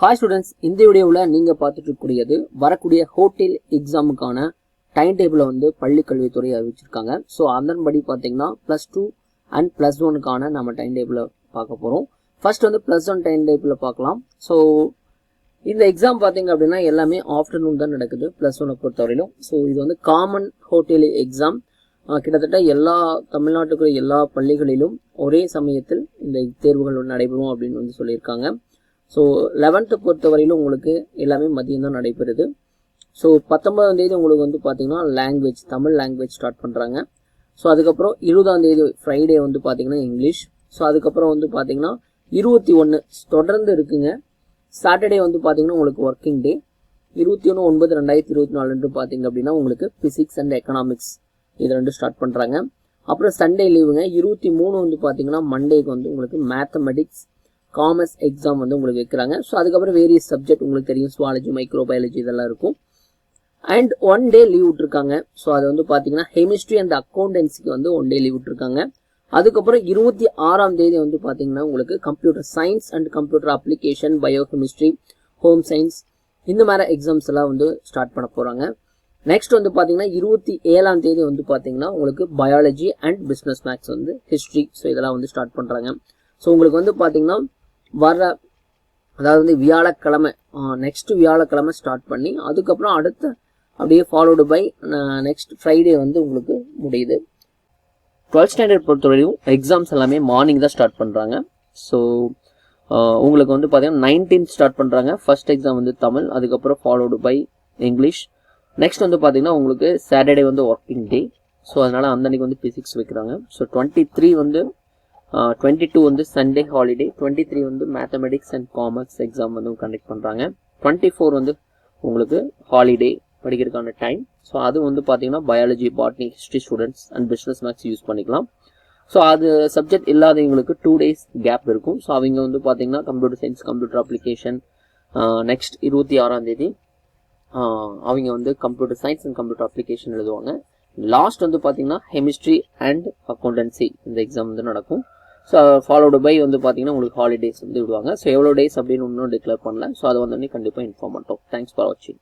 Hi students இந்த வீடியோவில் நீங்கள் பார்த்துட்டு இருக்கக்கூடியது வரக்கூடிய ஹோட்டல் எக்ஸாமுக்கான டைம் டேபிளை வந்து பள்ளி கல்வித்துறை அறிவிச்சிருக்காங்க. ஸோ அதன்படி பார்த்தீங்கன்னா ப்ளஸ் டூ அண்ட் ப்ளஸ் ஒனுக்கான நம்ம டைம் டேபிளை பார்க்க போகிறோம் ஃபர்ஸ்ட் வந்து ப்ளஸ் ஒன் டைம் டேபிளில் பார்க்கலாம். ஸோ இந்த எக்ஸாம் பார்த்தீங்க அப்படின்னா எல்லாமே ஆஃப்டர்நூன் தான் நடக்குது ப்ளஸ் ஒனை பொறுத்தவரையிலும். ஸோ இது வந்து காமன் ஹோட்டல் எக்ஸாம் கிட்டத்தட்ட எல்லா தமிழ்நாட்டுக்குள்ள எல்லா பள்ளிகளிலும் ஒரே சமயத்தில் இந்த தேர்வுகள் நடைபெறும் அப்படின்னு வந்து சொல்லியிருக்காங்க. ஸோ லெவன்த்து பொறுத்தவரையிலும் உங்களுக்கு எல்லாமே மதியம் தான் நடைபெறுது. ஸோ பத்தொன்பதாம் தேதி உங்களுக்கு வந்து பார்த்தீங்கன்னா லாங்குவேஜ் தமிழ் லாங்குவேஜ் ஸ்டார்ட் பண்ணுறாங்க ஸோ அதுக்கப்புறம் இருபதாம் தேதி ஃப்ரைடே வந்து பார்த்தீங்கன்னா இங்கிலீஷ் ஸோ அதுக்கப்புறம் வந்து பார்த்தீங்கன்னா இருபத்தி ஒன்று தொடர்ந்து இருக்குங்க. சாட்டர்டே வந்து பார்த்தீங்கன்னா உங்களுக்கு ஒர்க்கிங் டே இருபத்தி ஒன்று ஒன்பது ரெண்டாயிரத்தி இருபத்தி நாலுன்னு பார்த்தீங்க அப்படின்னா உங்களுக்கு ஃபிசிக்ஸ் அண்ட் எக்கனாமிக்ஸ் இது ரெண்டும் ஸ்டார்ட் பண்ணுறாங்க அப்புறம் சண்டே லீவுங்க இருபத்தி மூணு வந்து பார்த்தீங்கன்னா மண்டேக்கு வந்து உங்களுக்கு மேத்தமெட்டிக்ஸ் காமர்ஸ் எக்ஸாம் வந்து உங்களுக்கு வைக்கிறாங்க. ஸோ அதுக்கப்புறம் வேரியஸ் சப்ஜெக்ட் உங்களுக்கு தெரியும். சுவாலஜி மைக்ரோபயாலஜி இதெல்லாம் இருக்கும். அண்ட் ஒன் டே லீவ் விட்டுருக்காங்க. ஸோ அது வந்து பார்த்தீங்கன்னா ஹெமிஸ்ட்ரி அண்ட் அக்கௌண்டன்சிக்கு வந்து ஒன் டே லீவ் விட்டுருக்காங்க. அதுக்கப்புறம் இருபத்தி ஆறாம் தேதி வந்து பார்த்தீங்கன்னா உங்களுக்கு computer science and computer application biochemistry home science இந்த மாதிரி எக்ஸாம்ஸ் எல்லாம் வந்து ஸ்டார்ட் பண்ண போகிறாங்க நெக்ஸ்ட் வந்து பார்த்தீங்கன்னா இருபத்தி ஏழாம் தேதி வந்து பார்த்தீங்கன்னா உங்களுக்கு பயாலஜி அண்ட் பிஸ்னஸ் மேக்ஸ் வந்து ஹிஸ்ட்ரி ஸோ இதெல்லாம் வந்து ஸ்டார்ட் பண்ணுறாங்க ஸோ உங்களுக்கு வந்து பார்த்தீங்கன்னா வர அதாவது வந்து வியாழக்கிழமை நெக்ஸ்ட் வியாழக்கிழமை ஸ்டார்ட் பண்ணி அதுக்கப்புறம் அடுத்த அப்படியே ஃபாலோடு பை நெக்ஸ்ட் ஃப்ரைடே வந்து உங்களுக்கு முடியுது. டுவெல்த் ஸ்டாண்டர்ட் பொறுத்தவரையும் எக்ஸாம்ஸ் எல்லாமே மார்னிங் தான் ஸ்டார்ட் பண்ணுறாங்க ஸோ உங்களுக்கு வந்து பார்த்தீங்கன்னா நைன்டீன் ஸ்டார்ட் பண்ணுறாங்க ஃபர்ஸ்ட் எக்ஸாம் வந்து தமிழ் அதுக்கப்புறம் ஃபாலோடு பை இங்கிலீஷ் நெக்ஸ்ட் வந்து பார்த்தீங்கன்னா உங்களுக்கு சாட்டர்டே வந்து ஒர்க்கிங் டே ஸோ அதனால் அந்த அன்னைக்கு வந்து ஃபிசிக்ஸ் வைக்கிறாங்க. ஸோ டுவெண்ட்டி த்ரீ வந்து டுவெண்ட்டி டூ வந்து சண்டே ஹாலிடே டுவெண்ட்டி த்ரீ வந்து மேத்தமெட்டிக்ஸ் அண்ட் காமர்ஸ் எக்ஸாம் வந்து கண்டக்ட் பண்ணுறாங்க டுவெண்ட்டி ஃபோர் வந்து உங்களுக்கு ஹாலிடே படிக்கிறதுக்கான டைம் ஸோ அது வந்து பார்த்தீங்கன்னா biology botany history students and business maths use பண்ணிக்கலாம். ஸோ அது சப்ஜெக்ட் இல்லாதவங்களுக்கு டூ டேஸ் கேப் இருக்கும். ஸோ அவங்க வந்து பார்த்தீங்கன்னா computer science computer application next இருபத்தி ஆறாம் தேதி அவங்க வந்து computer science and computer application எழுதுவாங்க. லாஸ்ட் வந்து பார்த்தீங்கன்னா கெமிஸ்ட்ரி அண்ட் அக்கௌண்டன்சி இந்த எக்ஸாம் வந்து நடக்கும். ஸோ ஃபாலோடு பை வந்து பார்த்தீங்கன்னா உங்களுக்கு ஹாலிடேஸ் வந்து விடுவாங்க. ஸோ எவ்வளோ டேஸ் அப்படின்னு இன்னும் டிக்ளேர் பண்ணல. ஸோ அதை வந்து கண்டிப்பாக இன்ஃபார்ம் பண்ணிட்டோம். தேங்க்ஸ் ஃபார் வாட்சிங்